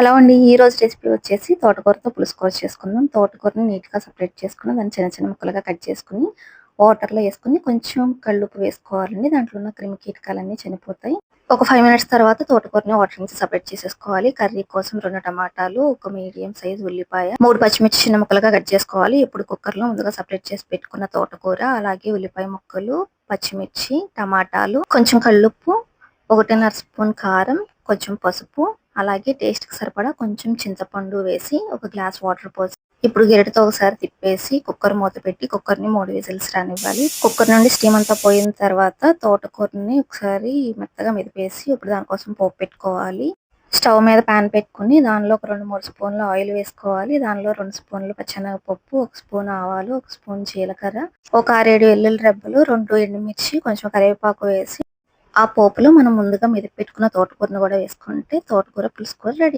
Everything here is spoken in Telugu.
హలో అండి ఈ రోజు రెసిపీ వచ్చేసి తోటకూరతో పులుసుకూర చేసుకుందాం. తోటకూరని నీట్గా సపరేట్ చేసుకుని దాన్ని చిన్న చిన్న ముక్కలుగా కట్ చేసుకుని వాటర్లో వేసుకుని కొంచెం కళ్ళుప్పు వేసుకోవాలండి. దాంట్లో ఉన్న క్రిమి కీటకాలన్నీ చనిపోతాయి. ఒక ఫైవ్ మినిట్స్ తర్వాత తోటకూరని వాటర్ నుంచి సపరేట్ చేసేసుకోవాలి. కర్రీ కోసం రెండు టమాటాలు ఒక మీడియం సైజ్ ఉల్లిపాయ మూడు పచ్చిమిర్చి చిన్న ముక్కలుగా కట్ చేసుకోవాలి. ఇప్పుడు కుక్కర్లో ముందుగా సపరేట్ చేసి పెట్టుకున్న తోటకూర అలాగే ఉల్లిపాయ ముక్కలు పచ్చిమిర్చి టమాటాలు కొంచెం కళ్ళుప్పు ఒకటిన్నర స్పూన్ కారం కొంచెం పసుపు అలాగే టేస్ట్కి సరిపడా కొంచెం చింతపండు వేసి ఒక గ్లాస్ వాటర్ పోసి ఇప్పుడు గెరటితో ఒకసారి తిప్పేసి కుక్కర్ మూత పెట్టి కుక్కర్ని మూడు విజిల్స్ రానివ్వాలి. కుక్కర్ నుండి స్టీమ్ అంతా పోయిన తర్వాత తోటకూరని ఒకసారి మెత్తగా మెదిపేసి ఇప్పుడు దానికోసం పోపు పెట్టుకోవాలి. స్టవ్ మీద పాన్ పెట్టుకుని దానిలో ఒక రెండు మూడు స్పూన్లు ఆయిల్ వేసుకోవాలి. దానిలో రెండు స్పూన్లు పచ్చెనగపప్పు ఒక స్పూన్ ఆవాలు ఒక స్పూన్ జీలకర్ర ఒక ఆరేడు వెల్లుల్లి రెబ్బలు రెండు ఎండుమిర్చి కొంచెం కరివేపాకు వేసి ఆ పోపులో మనం ముందుగా మెదిపి పెట్టుకున్న తోటకూరను కూడా వేసుకుంటే తోటకూర పులుసుకూర రెడీ.